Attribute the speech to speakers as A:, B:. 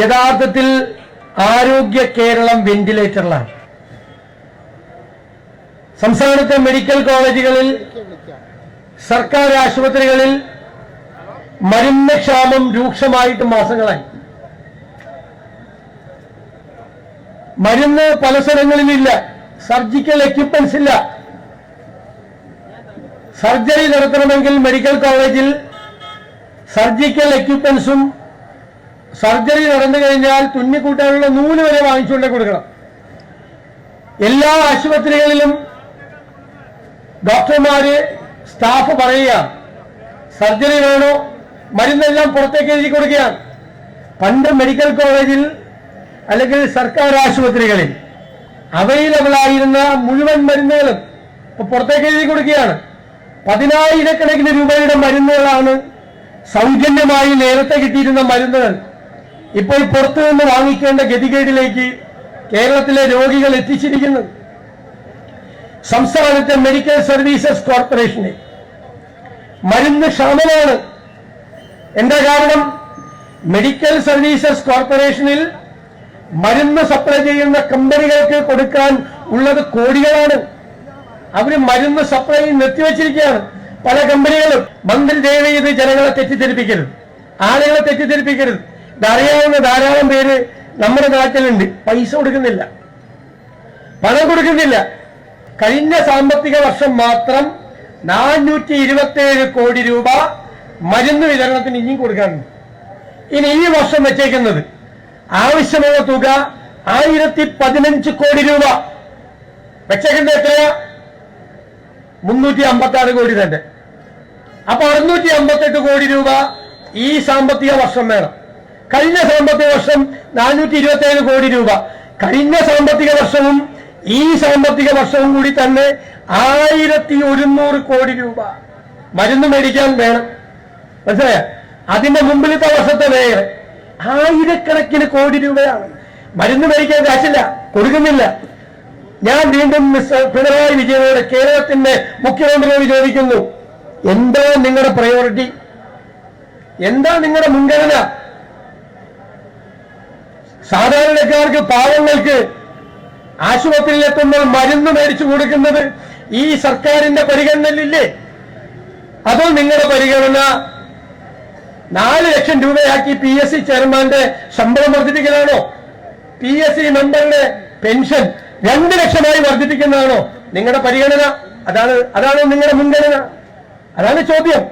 A: യഥാർത്ഥത്തിൽ ആരോഗ്യ കേരളം വെന്റിലേറ്ററിലാണ്. സംസ്ഥാനത്തെ മെഡിക്കൽ കോളേജുകളിൽ സർക്കാർ ആശുപത്രികളിൽ മരുന്ന് ക്ഷാമം രൂക്ഷമായിട്ട് മാസങ്ങളായി. മരുന്ന് പല സ്ഥലങ്ങളിലില്ല സർജിക്കൽ എക്യുപ്മെന്റ്സ് ഇല്ല. സർജറി നടത്തണമെങ്കിൽ മെഡിക്കൽ കോളേജിൽ സർജിക്കൽ എക്യുപ്മെന്റ്സും സർജറി നടന്നു കഴിഞ്ഞാൽ തുന്നിക്കൂട്ടാനുള്ള നൂൽ വരെ വാങ്ങിച്ചുകൊണ്ട് കൊടുക്കണം. എല്ലാ ആശുപത്രികളിലും ഡോക്ടർമാര് സ്റ്റാഫ് പറയുക സർജറി വേണോ? മരുന്നെല്ലാം പുറത്തേക്ക് എഴുതി കൊടുക്കുകയാണ്. പണ്ട് മെഡിക്കൽ കോളേജിൽ അല്ലെങ്കിൽ സർക്കാർ ആശുപത്രികളിൽ അവൈലബിൾ ആയിരുന്ന മുഴുവൻ മരുന്നുകളും ഇപ്പൊ പുറത്തേക്ക് എഴുതി കൊടുക്കുകയാണ്. പതിനായിരക്കണക്കിന് രൂപയുടെ മരുന്നുകളാണ് സൗജന്യമായി നേരത്തെ കിട്ടിയിരുന്ന മരുന്നുകൾ. ഇപ്പോൾ പുറത്തു നിന്ന് വാങ്ങിക്കേണ്ട ഗതികേടിലേക്ക് കേരളത്തിലെ രോഗികൾ എത്തിച്ചിരിക്കുന്നത് സംസ്ഥാനത്തെ മെഡിക്കൽ സർവീസസ് കോർപ്പറേഷന് മരുന്ന് ക്ഷാമമാണ്. എന്താ കാരണം? മെഡിക്കൽ സർവീസസ് കോർപ്പറേഷനിൽ മരുന്ന് സപ്ലൈ ചെയ്യുന്ന കമ്പനികൾക്ക് കൊടുക്കാൻ ഉള്ളത് കോടികളാണ്. അവർ മരുന്ന് സപ്ലൈ നിർത്തിവെച്ചിരിക്കുകയാണ്. പല കമ്പനികളും മന്ത്രി ദയവ് ചെയ്ത് ജനങ്ങളെ തെറ്റിദ്ധരിപ്പിക്കരുത്. ആളുകളെ തെറ്റിദ്ധരിപ്പിക്കരുത്. ഇതറിയാവുന്ന ധാരാളം പേര് നമ്മുടെ നാട്ടിലുണ്ട്. പൈസ കൊടുക്കുന്നില്ല. പണം കൊടുക്കുന്നില്ല. കഴിഞ്ഞ സാമ്പത്തിക വർഷം മാത്രം നാനൂറ്റി ഇരുപത്തിയേഴ് കോടി രൂപ മരുന്ന് വിതരണത്തിന് ഇനിയും കൊടുക്കാനുണ്ട്. ഇനി ഈ വർഷം വെച്ചേക്കുന്നത് ആവശ്യമുള്ള തുക ആയിരത്തി പതിനഞ്ച് കോടി രൂപ. വെച്ചേക്കുന്നത് എത്രയാ? മുന്നൂറ്റി അമ്പത്തി ആറ് കോടി തന്നെ. അപ്പൊ അറുന്നൂറ്റി അമ്പത്തെട്ട് കോടി രൂപ ഈ സാമ്പത്തിക വർഷം വേണം. കഴിഞ്ഞ സാമ്പത്തിക വർഷം നാനൂറ്റി ഇരുപത്തി ഏഴ് കോടി രൂപ. കഴിഞ്ഞ സാമ്പത്തിക വർഷവും ഈ സാമ്പത്തിക വർഷവും കൂടി തന്നെ ആയിരത്തി ഒരുന്നൂറ് കോടി രൂപ. മരുന്ന് മേടിക്കാൻ വേണം. മനസ്സിലായ? അതിന്റെ മുമ്പിലത്തെ വർഷത്തെ വേറെ ആയിരക്കണക്കിന് കോടി രൂപയാണ്. മരുന്ന് മേടിക്കാൻ കാശില്ല കൊടുക്കുന്നില്ല. ഞാൻ വീണ്ടും മിസ്റ്റർ പിണറായി വിജയനോട് കേരളത്തിന്റെ മുഖ്യമന്ത്രിയോട് ചോദിക്കുന്നു എന്താ നിങ്ങളുടെ പ്രയോറിറ്റി എന്താ നിങ്ങളുടെ മുൻഗണന? സാധാരണക്കാർക്ക് പാവങ്ങൾക്ക് ആശുപത്രിയിലെത്തുമ്പോൾ മരുന്ന് മേടിച്ചു കൊടുക്കുന്നത് ഈ സർക്കാരിന്റെ പരിഗണനയിലില്ലേ? അതോ നിങ്ങളുടെ പരിഗണന നാല് ലക്ഷം രൂപയാക്കി പി എസ് സി ചെയർമാന്റെ ശമ്പളം വർദ്ധിപ്പിക്കലാണോ? പി എസ് സി മെമ്പറുടെ പെൻഷൻ രണ്ട് ലക്ഷമായി വർദ്ധിപ്പിക്കുന്നതാണോ നിങ്ങളുടെ പരിഗണന? അതാണ് അതാണ് നിങ്ങളുടെ മുൻഗണന. അതാണ് ചോദ്യം.